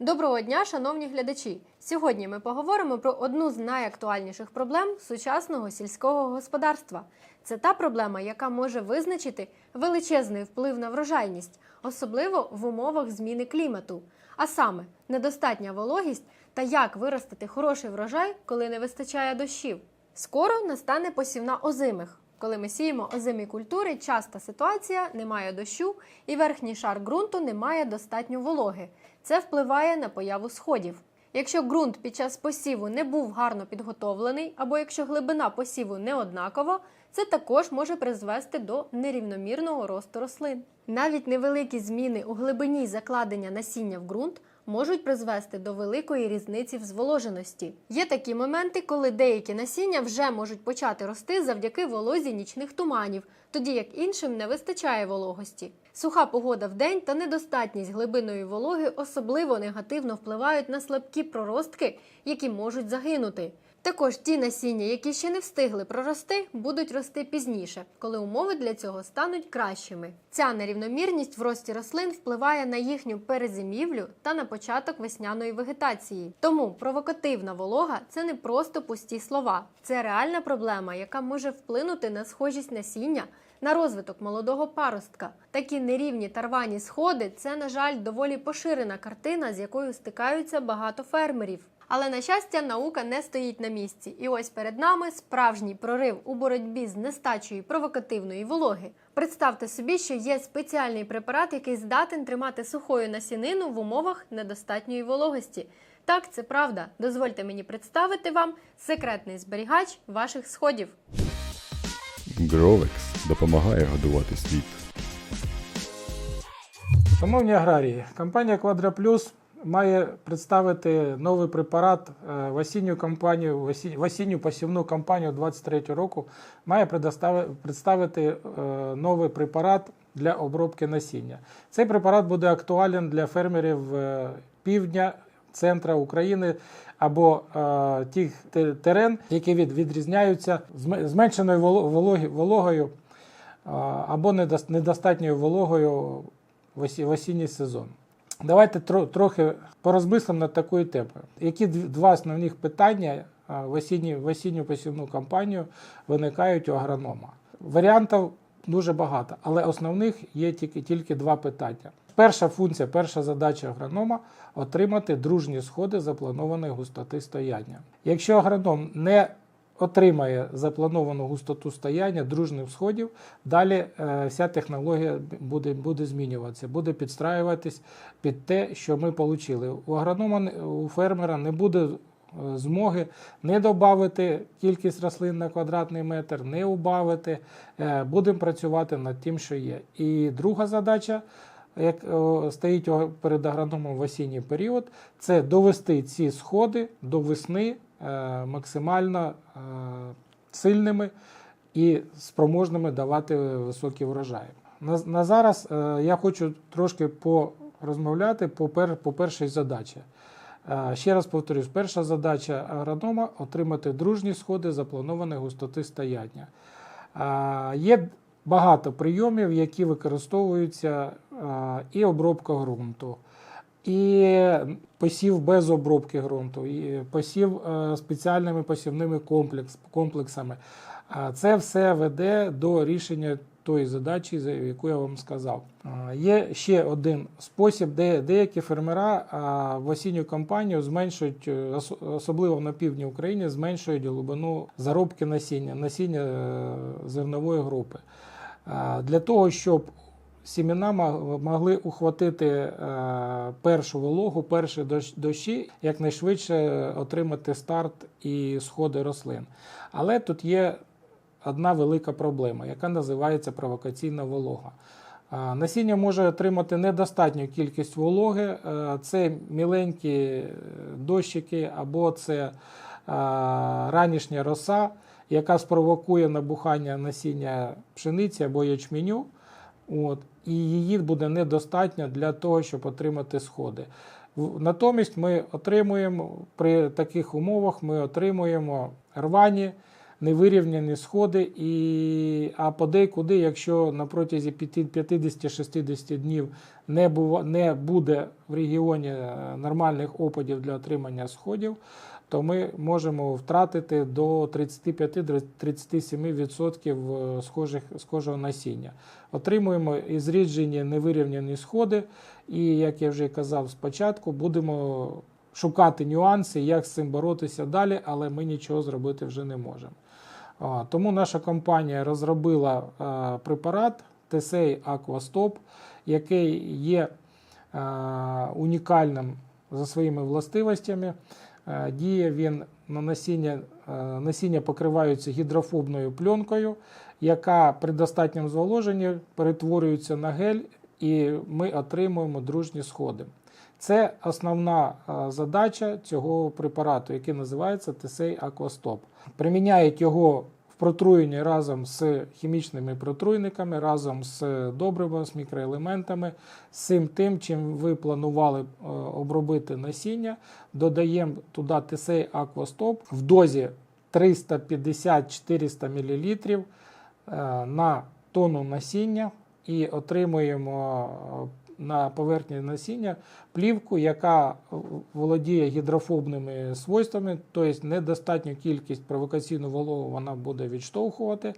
Доброго дня, шановні глядачі! Сьогодні ми поговоримо про одну з найактуальніших проблем сучасного сільського господарства. Це та проблема, яка може визначити величезний вплив на врожайність, особливо в умовах зміни клімату, а саме недостатня вологість та як виростити хороший врожай, коли не вистачає дощів. Скоро настане посівна озимих. Коли ми сіємо озимі культури, часта ситуація немає дощу і верхній шар ґрунту не має достатньо вологи. Це впливає на появу сходів. Якщо ґрунт під час посіву не був гарно підготовлений, або якщо глибина посіву не однакова, це також може призвести до нерівномірного росту рослин. Навіть невеликі зміни у глибині закладення насіння в ґрунт можуть призвести до великої різниці в зволоженості. Є такі моменти, коли деякі насіння вже можуть почати рости завдяки волозі нічних туманів, тоді як іншим не вистачає вологості. Суха погода в день та недостатність глибиної вологи особливо негативно впливають на слабкі проростки, які можуть загинути. Також ті насіння, які ще не встигли прорости, будуть рости пізніше, коли умови для цього стануть кращими. Ця нерівномірність в рості рослин впливає на їхню перезимівлю та на початок весняної вегетації. Тому провокативна волога це не просто пусті слова, це реальна проблема, яка може вплинути на схожість насіння. На розвиток молодого паростка такі нерівні та рвані сходи це, на жаль, доволі поширена картина, з якою стикаються багато фермерів. Але на щастя, наука не стоїть на місці, і ось перед нами справжній прорив у боротьбі з нестачею провокативної вологи. Представте собі, що є спеціальний препарат, який здатен тримати сухою насінину в умовах недостатньої вологості. Так, це правда. Дозвольте мені представити вам секретний зберігач ваших сходів. Гровекс допомагає годувати світ. Шановні аграрії, компанія Quadra Plus має представити новий препарат е, в осінню кампанію, в осінню посівну кампанію 2023 року. Має представити е, новий препарат для обробки насіння. Цей препарат буде актуален для фермерів е, півдня, центра України або е, тих терен, які від, відрізняються зменшеною вологою а, або недостатньою вологою в осінній сезон. Давайте тро- трохи порозмислимо над такою темою. Які два основних питання в осінню, в осінню посівну кампанію виникають у агронома? Варіантів дуже багато, але основних є тільки, тільки два питання. Перша функція, перша задача агронома отримати дружні сходи запланованої густоти стояння. Якщо агроном не отримає заплановану густоту стояння дружних сходів, далі е, вся технологія буде, буде змінюватися, буде підстраюватись під те, що ми отримали. У агронома, у фермера не буде е, змоги не додати кількість рослин на квадратний метр, не убавити. Е, Будемо працювати над тим, що є. І друга задача. Як стоїть перед агрономом в осінній період, це довести ці сходи до весни максимально е, сильними і спроможними давати високі врожаї. На, зараз е, я хочу трошки порозмовляти по, по першій задачі. Е, Ще раз повторюсь, перша задача агронома отримати дружні сходи запланованої густоти стояння. Е, Є багато прийомів, які використовуються е, і обробка ґрунту, і посів без обробки ґрунту, і посів е, спеціальними посівними комплекс, комплексами. Це все веде до рішення тої задачі, за яку я вам сказав. Є ще один спосіб, де деякі фермера в осінню кампанію зменшують, е, особливо на півдні України, зменшують глибину заробки насіння, насіння е, зернової групи. Для того, щоб сімена могли ухватити е, першу вологу, перші дощ- дощі, якнайшвидше отримати старт і сходи рослин. Але тут є одна велика проблема, яка називається провокаційна волога. Насіння може отримати недостатню кількість вологи, е, це міленькі е, дощики або це е, ранішня роса, яка спровокує набухання насіння пшениці або ячменю. От, і її буде недостатньо для того, щоб отримати сходи. Натомість ми отримуємо при таких умовах ми отримуємо рвані невирівняні сходи, і, а подейкуди, якщо на протязі п'яти- 50-60 днів не, бува, не буде в регіоні е, нормальних опадів для отримання сходів, то ми можемо втратити до 35-37% схожих, схожого насіння. Отримуємо і зріджені невирівняні сходи, і, як я вже казав спочатку, будемо шукати нюанси, як з цим боротися далі, але ми нічого зробити вже не можемо. Тому наша компанія розробила е, препарат TSA Aquastop, який є е, унікальним за своїми властивостями. Е, Діє він на насіння, е, насіння покриваються гідрофобною пленкою, яка при достатньому зволоженні перетворюється на гель, і ми отримуємо дружні сходи. Це основна е, задача цього препарату, який називається TSA Aquastop. Приміняють його в протруєнні разом з хімічними протруйниками, разом з добривом, з мікроелементами, з цим тим, чим ви планували е, обробити насіння. Додаємо туди TSA Aquastop в дозі 350-400 мл е, на тонну насіння і отримуємо е, на поверхні насіння плівку, яка володіє гідрофобними свойствами, тобто недостатню кількість провокаційну вологу вона буде відштовхувати.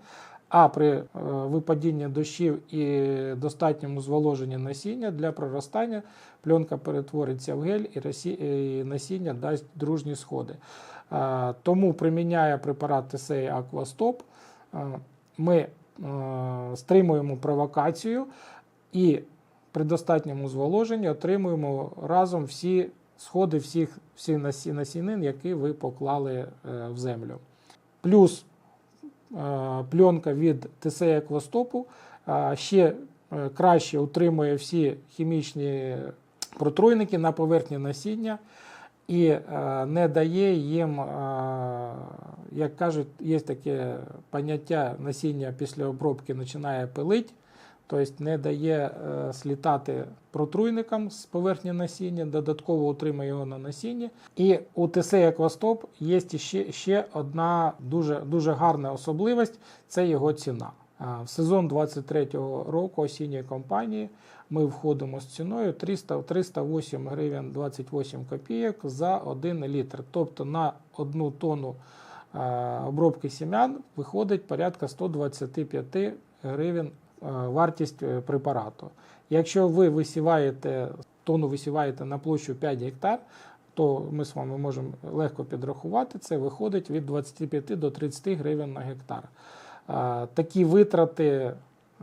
А при е, випадінні дощів і достатньому зволоженні насіння для проростання пленка перетвориться в гель і насіння дасть дружні сходи. Е, Тому приміняє препарат TSA Aquastop, е, ми е, стримуємо провокацію і при достатньому зволоженні отримуємо разом всі сходи всіх, всіх насінин, які ви поклали е, в землю. Плюс е, пленка від Aquastop е, ще е, краще утримує всі хімічні протруйники на поверхні насіння і не дає їм, як кажуть, є таке поняття насіння після обробки починає пилить. Тобто не дає е, слітати протруйникам з поверхні насіння, додатково утримує його на насінні. І у TC Aquastop є ще, ще одна дуже, дуже гарна особливість це його ціна. В сезон 23-го року осінньої кампанії ми входимо з ціною 300, 308 гривень 28 копійок за 1 літр. Тобто на одну тонну е, обробки сім'ян виходить порядка 125 гривень е, вартість е, препарату. Якщо ви висіваєте тонну висіваєте на площу 5 гектар, то ми з вами можемо легко підрахувати. Це виходить від 25 до 30 гривень на гектар. Е, Такі витрати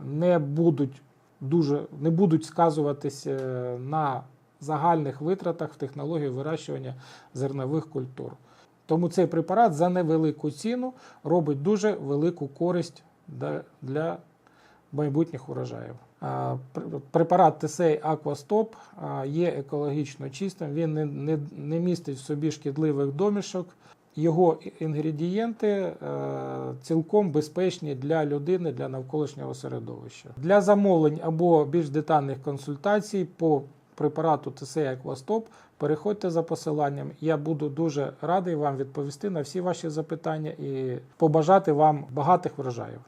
не будуть дуже не будуть сказуватись е, на загальних витратах в технології вирощування зернових культур. Тому цей препарат за невелику ціну робить дуже велику користь для майбутніх урожаїв. Препарат TSA Aquastop є екологічно чистим, він не, не, не містить в собі шкідливих домішок. Його інгредієнти е, цілком безпечні для людини, для навколишнього середовища. Для замовлень або більш детальних консультацій по препарату TSA Aquastop переходьте за посиланням. Я буду дуже радий вам відповісти на всі ваші запитання і побажати вам багатих врожаїв.